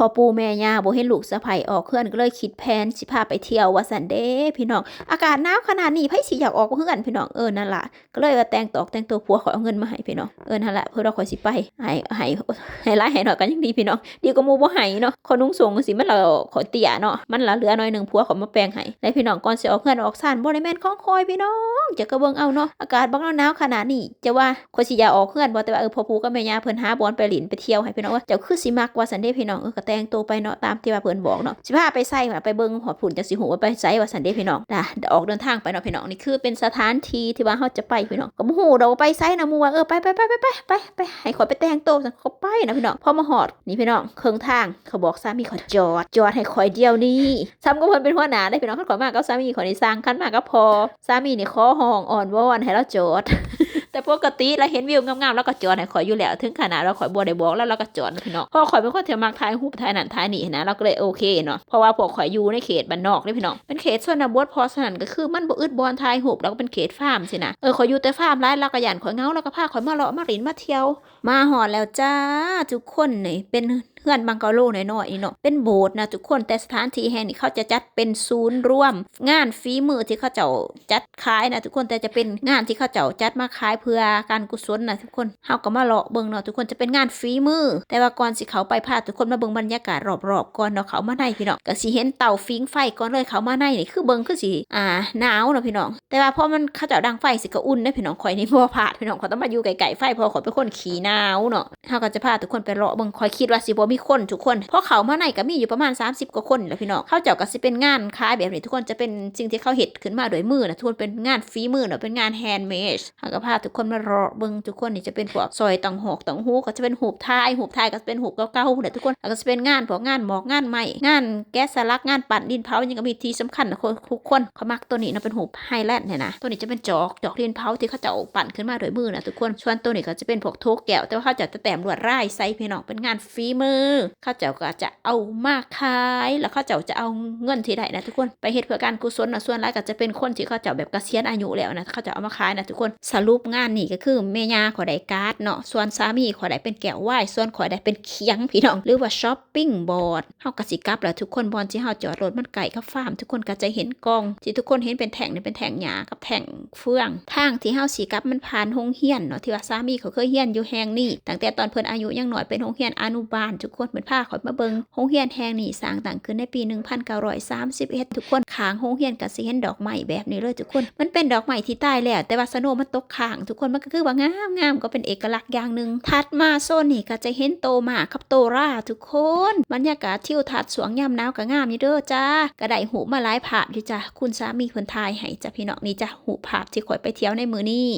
พอปู่แม่ย่าบ่เห็นลูกสะใภ้ออกเฮือนก็เลยคิดแผนสิพาไปเที่ยวว่าซั่นเด้พี่น้องอากาศหนาวขนาดนี้ไผสิอยากออกเฮือนพี่น้องเออนั่นล่ะก็เลยว่าแต่งตอกแต่งตัวผัวขอเอาเงินมาให้พี่น้องเออนั่นแหละเพื่อเราขอสิไปให้ให้ให้หลายให้หน้อยกันยังดีพี่น้องดีกว่ามู่บ่ให้เนาะคนนุ่งสูงสิมันละขอเตี้ยเนาะมันละเหลือหน่อยหนึ่งผัวขอมาแปลงให้แล้วพี่น้องก่อนสิออกเฮือนออกซ่านบ่ได้แม่นของคอยพี่น้องจะกระเบิ่งเอาเนาะอากาศบักหนาวขนาดนี้จะว่าขอยสิอยากออกเฮือนบ่แต่ว่าเออพอปู่กับแม่ย่าเพิ่นหาบอลไปหลินไปเที่ยวให้พี่น้องว่าเจ้าคือสิมักว่าสันเด้พี่น้องเออแต่งตัวไปเนาะตามที่ว่าเพิ่นบอกเนาะสิพาไปไสว่าไปเบิ่งหอดผุ่นจังสิฮู้ว่าไปไสว่าซั่นเด้พี่น้องจ้ะออกเดินทางไปเนาะพี่น้องนี่คือเป็นสถานที่ที่ว่าเฮาจะไปพี่น้องก็บ่ฮู้ดอกว่าไปไสนะมู่ว่าเออไปไปไปไปไปไปไปให้ขอยไปแต่งตัวซั่นเขาไปนะพี่น้องพอมาฮอดนี่พี่น้องเครึ่องทางเขาบอกสามีขอยจอดจอดให้ขอยเดียวนี่ซ้ำก็เพิ่นเป็นหัวหน้าได้พี่น้องคันขอยมากับสามีขอยนี่สร้างคันมากับพอสามีนี่ขอห้องอ่อนวอนให้เราจอด แต่ปกติเราเห็นวิวงามๆแล้วก็จอดให้ข่อยอยู่แล้ว ถึงขนาดเราข่อยบ่ได้บอกแล้วเราก็จอดนพี่น้องเพราะข่อยเป็นคนที่มักถ่ายรูปถ่ายนั่นถ่ายนี่นะเราก็เลยโอเคเนาะเพราะว่าพวกข่อยอยู่ในเขตบ้านนอกเด้พี่น้องเป็นเขตชนบทพอสนั่นก็คือมันบ่อึดบอลถ่ายรูปแล้วก็เป็นเขตฟาร์มสินะเออข่อยอยู่แต่ฟาร์มร้ายแล้วก็ย่านข่อยเงาแล้วก็พาข่อยมาเลาะมาหลินมาเที่ยว มาหอดแล้วจ้าทุกคนนี่เป็นเฮือนบังกะโลน้อยๆนี่เนาะเป็นโบสถ์นะทุกคนแต่สถานที่แห่งนี้เขาจะจัดเป็นศูนย์ร่วม งานฝีมือที่เขาเจ้าจัดขายนะทุกคนแต่จะเป็นงานที่เขาเจ้าจัดมาขายเพื่อการกุศลนะทุกคนเฮาก็มาเลาะเบิ่งเนาะทุกคนจะเป็นงานฝีมือ แต่ว่าก่อนสิเขาไปพาทุกคนมาเบิ่งบรรยากาศรอบๆก่อนเนาะเขามาในพี่น้องก็สิเห็นเต่าฟิงไฟก่อนเลยเขามาในนี่คือเบิ่งคือสิอ่าหนาวเนาะพี่น้อง แต่ว่าพอมันเขาเจ้าดังไฟสิก็อุ่นได้พี่น้องข่อยนี่บ่พลาดพี่น้องข่อยต้องมาอยู่ไกลๆไฟพราะข่อยเป็นคนขี้หนาวเนาะเฮาก็จะพาทุกคนไปเลาะเบิ่งข่อยคิดว่าสิบ่มีคนทุกคน เพราะเขามาในก็มีอยู่ประมาณ 30 กว่าคนแหละพี่น้องเขาเจ้าก็สิเป็นงานคล้ายแบบนี้ทุกคนจะเป็นสิ่งที่เขาเฮ็ดขึ้นมาโดยมือนะทุกคนเป็นงานฝีมือเนาะเป็นงานแฮนด์เมดเฮาก็พาทุกคนมาเลาะเบิ่งทุกคนนี่จะเป็นพวกซอยตังหอกตังหูก็จะเป็นหูบทายหูบทายก็จะเป็นหูบเก่าๆเนี่ยทุกคนแล้วก็จะเป็นงานพวกงานหมอกงานไม้งานแก๊สลักงานปั่นดินเผายังก็มีที่สำคัญนะทุกคนเขามักตัวนี้เนาะเป็นหูบไฮแลนด์เนี่ยนะตัวนี้จะเป็นจอกจอกดินเผาที่เขาจะเอาปั่นขึ้นมาโดยมือนะทุกคนส่วนตัวนี้ก็จะเป็นพวกโทกแก้วแต่ว่าเขาจะแต้มลวดลายใส่พี่น้องเป็นงานฝีมือเขาเจ้าก็จะเอามาขายแล้วเขาเจ้าจะเอาเงินที่ได้นะทุกคนไปเฮ็ดเพื่อการกุศลนะส่วนหลายก็จะเป็นคนที่เขาเจ้าแบบเกษียณอายุแล้วนะเขาเจะเอามาขายนะทุกคนสรุปงานนี่ก็คือแม่ย่าขอได้การ์ดเนาะส่วนสามีขอได้เป็นแก้ววายส่วนขอได้เป็นเคียงพี่น้องหรือว่าช้อปปิ้งบอร์ดเฮาก็สิกลับแล้วทุกคนบอลที่เฮาจอดรถมันไก่กับฟาร์มทุกคนก็จะเห็นกองที่ทุกคนเห็นเป็นแท่งนี่เป็นแท่งหญ้ากับแท่งเฟืองทางที่เฮาสิกลับมันผ่านโรงเรียนเนาะที่ว่าสามีเขาเคยเรียนอยู่แห่งนี้ตั้งแต่ตอนเพิ่นอายุยังน้อยเป็นโรงเรียนอนุบาลทุกกคนเหมือนพาเขามาเบิงโรงเรียนแห่งนี้สร้างตั้งขึ้นในปี 1931 ทุกคนขางโรงเรียนก็สิเห็นดอกไม้แบบนี้เลยทุกคน มันเป็นดอกไม้ที่ตายแล้ว แต่ว่าสโนมันตกขาง ทุกคนมันก็คือว่างามงามก็เป็นเอกลักษณ์อย่างหนึ่งถัดมาโซนนี่ก็จะเห็นโตมากับโตราทุกคนบรรยากาศทิวทัศน์สวงยามหนาวก็งามอยู่เด้อจ้ากระไดหูมาหลายภาพอยู่จ้ะคุณสามีเพิ่นทยให้จ้ะพี่น้องนี่จ้ะหูภาพที่ข่อยไปเที่ยวในมือนี้